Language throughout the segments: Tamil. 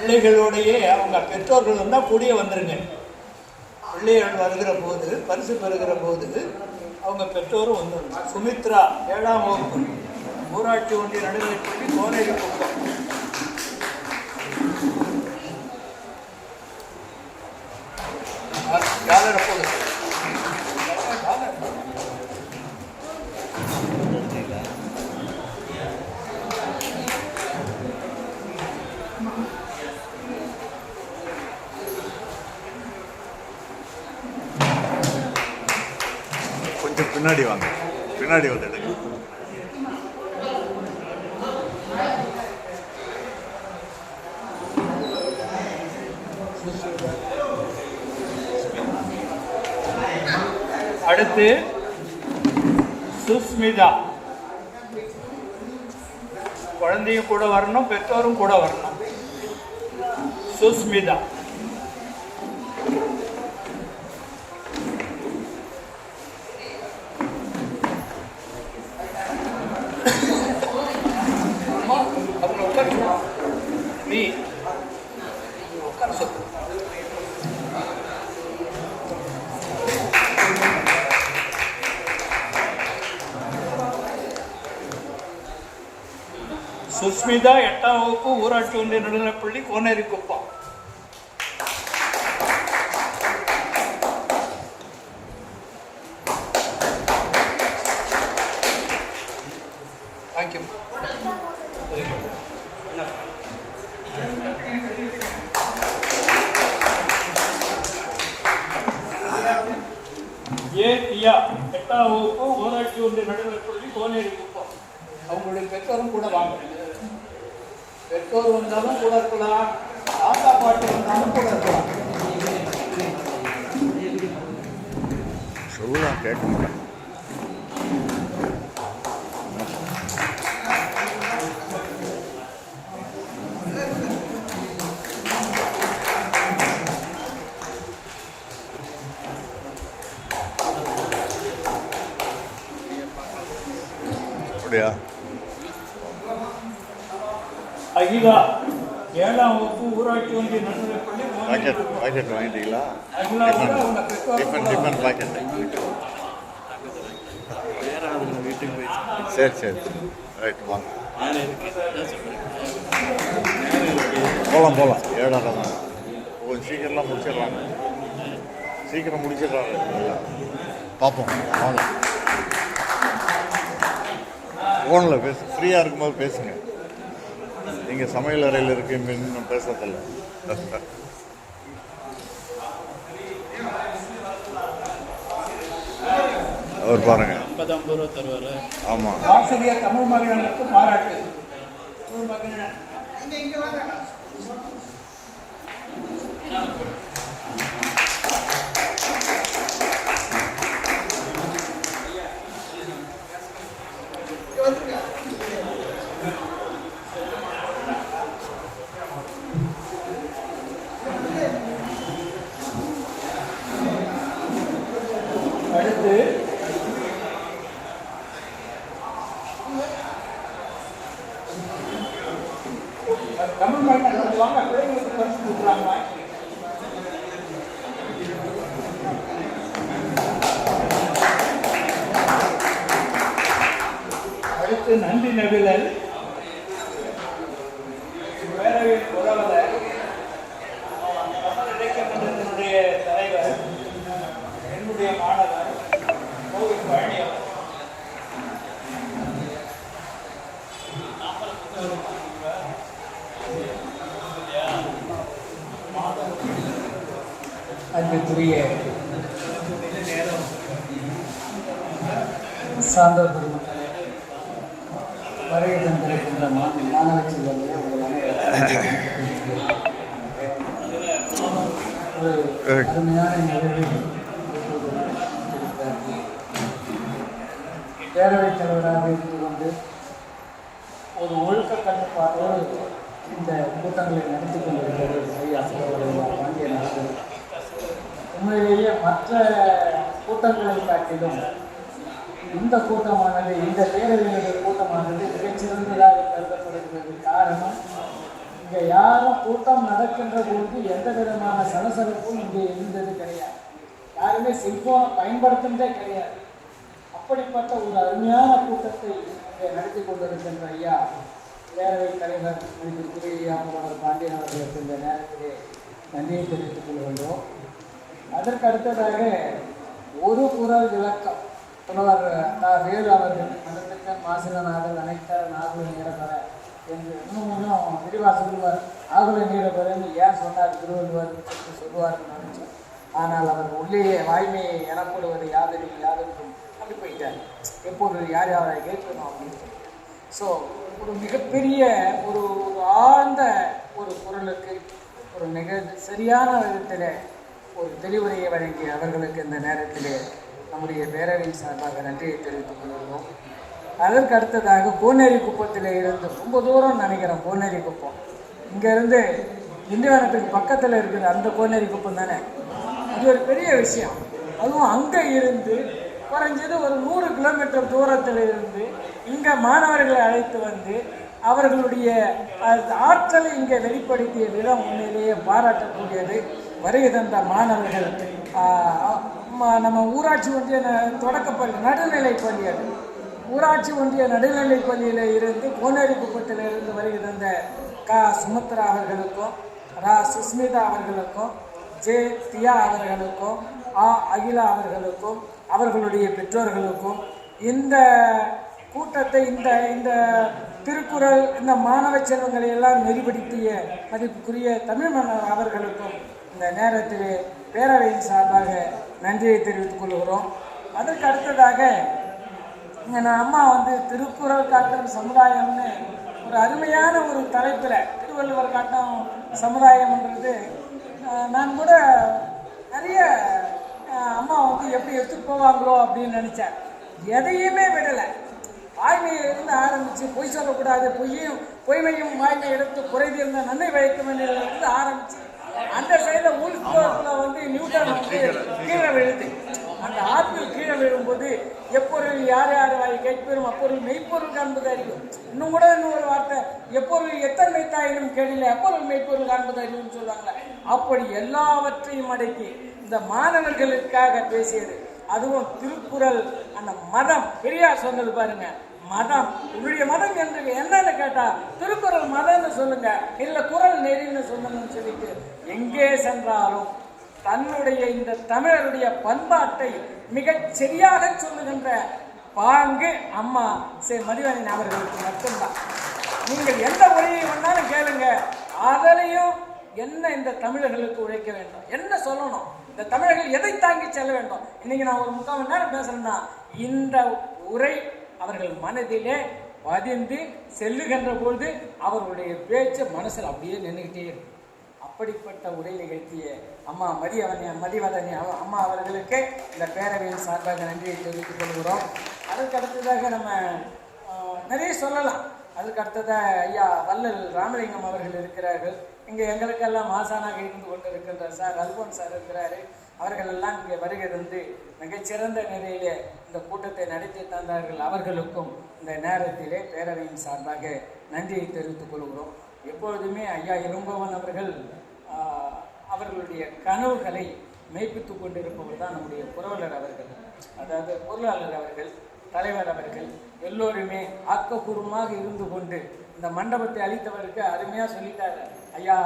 பிள்ளைகளோடையே அவங்க பெற்றோர்கள் வந்தால் கூடிய வந்துருங்க. பிள்ளைகள் வருகிற போது பரிசு பெறுகிற போது அவங்க பெற்றோரும் வந்துருங்க. சுமித்ரா ஏழாம் வகுப்பு. ஊராட்சி ஒன்றிய நடுநிலைப்பள்ளி கோனேரி குப்பம். பின்னாடி வாங்க. பின்னாடி வந்து எடுங்க. அடுத்து சுஸ்மிதா. குழந்தையும் கூட வரணும் பெற்றோரும் கூட வரணும். சுஸ்மிதா. அவங்களை உட்கார சொல்லு. நீ உட்கார சொல்லு சுஸ்மிதா எட்டாம் வகுப்பு ஊராட்சி ஒன்றிய நடுநிலைப்பள்ளி கோனேரி குப்பம் தேங்க்யூ ஏ பியா எட்டாம் வகுப்பு ஊராட்சி ஒன்றிய நடுநிலைப்பள்ளி கோனேரி குப்பம் அவங்களுடைய பெற்றோரும் கூட வாங்க பெற்றோர் வந்தாலும் கூட இருக்கலாம். தாத்தா பாட்டி வந்தாலும் கூட இருக்கலாம். சொல்லலாம் கேட்க அகிலா ஏழாம் வகுப்பு ஊராட்சி ஒன்றிய நடுநிலைப்பள்ளி பாக்கெட் பாக்கெட் வாங்கிட்டீங்களா? டிஃபன் டிஃபன் பாக்கெட் சரி சரி. ரைட் வாங்க. போகலாம் போகலாம் ஏழரை தான் கொஞ்சம் சீக்கிரம்லாம் முடிச்சிடலாங்க சீக்கிரம் முடிச்சிடலாங்க எல்லாம். பார்ப்போம். வாங்க. ஃபோனில் பேசு ஃப்ரீயாக இருக்கும்போது பேசுங்க. நீங்கள் சமையல் அறையில் இருக்கீங்க இன்னும் பேசுறதில்ல. அவர் பாருங்க. ஆமாம் ஆசிரியர் தமிழ் மகனுக்கு பாராட்டு. தமிழ் மகன் வந்து தமிழ் மகன் வாங்க பிள்ளைங்களுக்கு பரிசு கொடுக்குறாங்க. அடுத்து நன்றி நவிழல் பேரவையின் புரவலர் தமிழ் இலக்கிய மன்றத்தினுடைய தலைவர் என்னுடைய மாணவர் கோவில் பழனி அவர். அன்புக்குரிய சான்றோர் பெருமக்களே வருகை தந்திருக்கின்ற மாணவ செல்வங்களே ஒரு அருமையான நிகழ்வில் பேரவைத் தலைவராக இருந்து கொண்டு ஒரு ஒழுக்க கட்டுப்பாட்டோடு இந்த கூட்டங்களை நடத்தி கொண்டிருக்கிறது. ஐயா அவர்கள் உண்மையிலேயே மற்ற கூட்டங்களை காட்டிலும் இந்த கூட்டமானது இந்த பேரவையினுடைய கூட்டமானது மிகச்சிறந்ததாக கருதப்படுகிறது. காரணம் இங்கே யாரும் கூட்டம் நடக்கின்ற பொழுது எந்த விதமான சலசலப்பும் இங்கே இருந்தது கிடையாது. யாருமே செல்போன் பயன்படுத்துனதே கிடையாது. அப்படிப்பட்ட ஒரு அருமையான கூட்டத்தை இங்கே நடத்தி கொண்டிருக்கின்ற ஐயா பேரவை தலைவர் மதிப்பிற்குரிய ஐயா பாண்டியன் அவர்களுக்கு இந்த நேரத்திலே நன்றியை தெரிவித்துக் கொள்கின்றோம். அதற்கு அடுத்ததாக ஒரு குரல் விளக்கம். புனவர் தா. வேலு அவர்கள் மதத்திற்கன் மாசிலநாதல் அனைத்தார் நாகுல நீரபெற என்று. இன்னும் இன்னும் விரிவாக சொல்லுவார். ஆகுல நீரபெறன்னு ஏன் சொன்னார்? திருவள்ளுவர் என்று சொல்லுவார் நினைச்சேன். ஆனால் அவர் உள்ளே வாய்மையை எனப்படுவது யாதொரு யாதென்றும் அப்படி போயிட்டார். எப்போது யார் யாரை கேட்கணும் அப்படின்னு ஸோ ஒரு மிகப்பெரிய ஒரு ஒரு ஆழ்ந்த ஒரு குரலுக்கு ஒரு மிக சரியான விதத்தில் ஒரு தெளிவுரையை வழங்கிய அவர்களுக்கு இந்த நேரத்திலே நம்முடைய பேரவையின் சார்பாக நன்றியை தெரிவித்துக் கொள்கிறோம். அதற்கு அடுத்ததாக கோனேரி குப்பத்தில் இருந்து ரொம்ப தூரம் நினைக்கிறோம் கோனேரி குப்பம். இங்கேருந்து திண்டிவனத்துக்கு பக்கத்தில் இருக்குது அந்த கோனேரி குப்பம் தானே? அது ஒரு பெரிய விஷயம். அதுவும் அங்கே இருந்து குறைஞ்சது ஒரு நூறு கிலோமீட்டர் தூரத்தில் இருந்து இங்கே மாணவர்களை அழைத்து வந்து அவர்களுடைய ஆற்றலை இங்கே வெளிப்படுத்திய விதம் உண்மையிலேயே பாராட்டக்கூடியது. வருகை தந்த மாணவர்கள் நம்ம ஊராட்சி ஒன்றிய தொடக்கப்பள்ளி நடுநிலை பள்ளி அது. ஊராட்சி ஒன்றிய நடுநிலை பள்ளியில் இருந்து கோனேரி இருந்து வருகை தந்த க சுமத்ரா அவர்களுக்கும் ரா சுஸ்மிதா அவர்களுக்கும் ஜே தியா அவர்களுக்கும் ஆ அகிலா அவர்களுக்கும் அவர்களுடைய பெற்றோர்களுக்கும் இந்த கூட்டத்தை இந்த இந்த திருக்குறள் இந்த மாணவ செல்வங்களை எல்லாம் நெறிப்படுத்திய மதிப்புக்குரிய தமிழ் மன்னர் அவர்களுக்கும் இந்த நேரத்தில் பேரவையின் சார்பாக நன்றியை தெரிவித்துக் கொள்கிறோம். அதற்கு அடுத்ததாக இங்கே நான் அம்மா வந்து திருக்குறள் காட்டும் சமுதாயம்னு ஒரு அருமையான ஒரு தலைப்பில் திருவள்ளுவர் காட்டும் சமுதாயம்ன்றது நான் கூட நிறைய அம்மா வந்து எப்படி எடுத்துட்டு போவாங்களோ அப்படின்னு நினச்சேன். எதையுமே விடலை. வாய்மையிலிருந்து ஆரம்பித்து பொய் சொல்லக்கூடாது பொய்யும் பொய்மையும் வாய்மை எடுத்து குறைந்திருந்த நன்மை வைக்கும் இருந்து ஆரம்பித்து அந்த சைடில் உள்புறத்தில் வந்து நியூட்டன் வந்து கீழே விழுது. அந்த ஆப்பிள் கீழே விழும்போது எப்பொருள் யார் யார் வாய் கேட்பெறும் அப்பொருள் மெய்ப்பொருள் காண்பது அறிவு இன்னும் கூட இன்னும் ஒரு வார்த்தை எப்பொருள் எத்தனை மெய்த்தாயினும் கேடில்லை அப்பொருள் மெய்ப்பொருள் காண்பது அறிவுன்னு சொல்லுவாங்க அப்படி எல்லாவற்றையும் அடக்கி இந்த மாணவர்களுக்காக பேசியது. அதுவும் திருக்குறள் அந்த மதம். பெரியார் சொன்னது பாருங்க மதம். உன்னுடைய மதம் என்று என்னன்னு கேட்டா திருக்குறள் மதம்னு சொல்லுங்க இல்ல குறள் நெறின்னு சொல்லுங்கன்னு சொல்லிட்டு எங்கே சென்றாலும் தன்னுடைய இந்த தமிழருடைய பண்பாட்டை மிகச் சரியாக சொல்லுகின்ற பாங்கு அம்மா சே மதிவதன் அவர்களுக்கு மட்டும்தான். நீங்கள் எந்த உரையை வேணாலும் கேளுங்க. அதிலையும் என்ன இந்த தமிழர்களுக்கு உழைக்க வேண்டும்? என்ன சொல்லணும்? இந்த தமிழர்கள் எதை தாங்கி செல்ல வேண்டும்? இன்னைக்கு நான் ஒரு முக்கால் மணி நேரம் பேசுறேன்னா இந்த உரை அவர்கள் மனதிலே பதிந்து செல்லுகின்ற பொழுது அவர்களுடைய பேச்சு மனசில் அப்படியே நின்றுக்கிட்டே இருக்கும். அப்படிப்பட்ட உரை நிகழ்த்திய அம்மா மதியவனி மதிவதனி அவ- அம்மா அவர்களுக்கு இந்த பேரவையின் சார்பாக நன்றியை தெரிவித்துக் கொள்கிறோம். அதற்கு அடுத்ததாக நம்ம நிறைய சொல்லலாம். அதுக்கு அடுத்ததாக ஐயா வல்லல் ராமலிங்கம் அவர்கள் இருக்கிறார்கள். இங்கே எங்களுக்கெல்லாம் ஆசானாக இருந்து கொண்டிருக்கின்ற சார் அல்போன் சார் இருக்கிறாரு. அவர்கள் எல்லாம் இங்கே வருகிறது மிகச்சிறந்த நிலையிலே இந்த கூட்டத்தை நடத்தி தந்தார்கள் அவர்களுக்கும் இந்த நேரத்திலே பேரவையின் சார்பாக நன்றியை தெரிவித்துக் கொள்கிறோம். எப்பொழுதுமே ஐயா இளங்கோவன் அவர்கள் அவர்களுடைய கனவுகளை மெய்ப்பித்து கொண்டிருப்பவர் தான் நம்முடைய புரவலர் அவர்கள். அதாவது பொருளாளர் அவர்கள் தலைவர் அவர்கள் எல்லோருமே ஆக்கப்பூர்வமாக இருந்து கொண்டு இந்த மண்டபத்தை அளித்தவருக்கு அருமையாக சொல்லிட்டார். ஐயா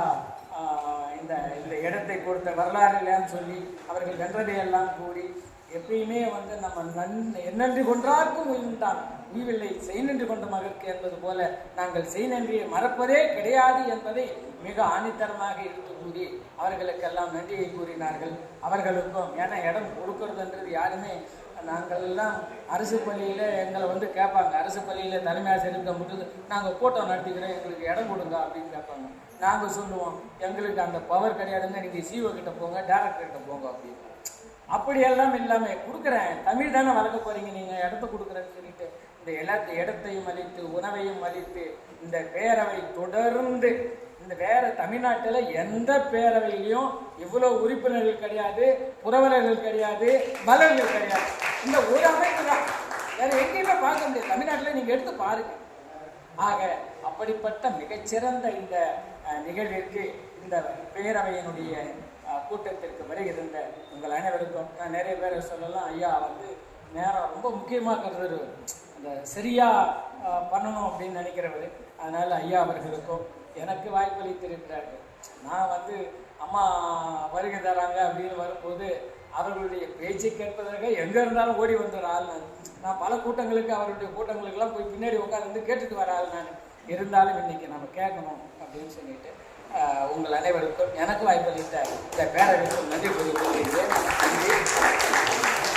இந்த இந்த இடத்தை கொடுத்த வரலாறு இல்லைன்னு சொல்லி அவர்கள் வென்றதை எல்லாம் கூடி எப்பயுமே வந்து நம்ம நன் நன்றி கொன்றார்க்கும் உயிர்ந்தான் உய்வில்லை செய் நன்றி கொண்ட மகற்கு என்பது போல நாங்கள் செய் நன்றியை மறப்பதே கிடையாது என்பதை மிக ஆணித்தரமாக இருந்து கூறி அவர்களுக்கெல்லாம் நன்றியை கூறினார்கள். அவர்களுக்கும் ஏன்னா இடம் கொடுக்கறதுன்றது யாருமே நாங்கள் எல்லாம் அரசு பள்ளியில் எங்களை வந்து கேட்பாங்க. அரசு பள்ளியில் தலைமை ஆசிரியர் மட்டும் நாங்கள் கூட்டம் நடத்திக்கிறோம் எங்களுக்கு இடம் கொடுங்க அப்படின்னு கேட்பாங்க. நாங்கள் சொல்லுவோம் எங்களுக்கு அந்த பவர் கிடையாதுங்க நீங்கள் சிஓ கிட்ட போங்க டேரக்டர்கிட்ட போங்க அப்படின்னு. அப்படியெல்லாம் இல்லாமல் கொடுக்குறேன் தமிழ் தானே வளர்க்க போகிறீங்க நீங்கள் இடத்த கொடுக்குறேன்னு சொல்லிட்டு இந்த எல்லா இடத்தையும் அளித்து உணவையும் அளித்து இந்த பேரவை தொடர்ந்து இந்த வேற தமிழ்நாட்டில் எந்த பேரவையிலையும் இவ்வளோ உறுப்பினர்கள் கிடையாது புரவலர்கள் கிடையாது மலர்கள் கிடையாது. இந்த ஒரு அமைப்பு தான். வேற பார்க்க முடியாது. தமிழ்நாட்டில் நீங்கள் எடுத்து பாருங்க. ஆக அப்படிப்பட்ட மிகச்சிறந்த இந்த நிகழ்விற்கு இந்த பேரவையினுடைய கூட்டத்திற்கு வருகிறந்த உங்கள் அனைவருக்கும் நான் நிறைய பேர் சொல்லலாம். ஐயா வந்து நேரம் ரொம்ப முக்கியமாக கருதுறவர் அந்த சரியாக பண்ணணும் அப்படின்னு நினைக்கிறவர். அதனால் ஐயா அவர்களுக்கும் எனக்கு வாய்ப்பளித்திருக்கிறார்கள். நான் வந்து அம்மா வருகை தராங்க அப்படின்னு வரும்போது அவர்களுடைய பேச்சை கேட்பதற்காக எங்கே இருந்தாலும் ஓடி வந்துடுற ஆள் நான். நான் பல கூட்டங்களுக்கு அவருடைய கூட்டங்களுக்கெல்லாம் போய் பின்னாடி உட்காந்து கேட்டுட்டு வர ஆள் நான். இருந்தாலும் இன்றைக்கி நம்ம கேட்கணும் அப்படின்னு சொல்லிட்டு உங்கள் அனைவருக்கும் எனக்கு வாய்ப்பளித்த இந்த பேரவைக்கும் நன்றி கூறி கொள்கிறேன். நன்றி.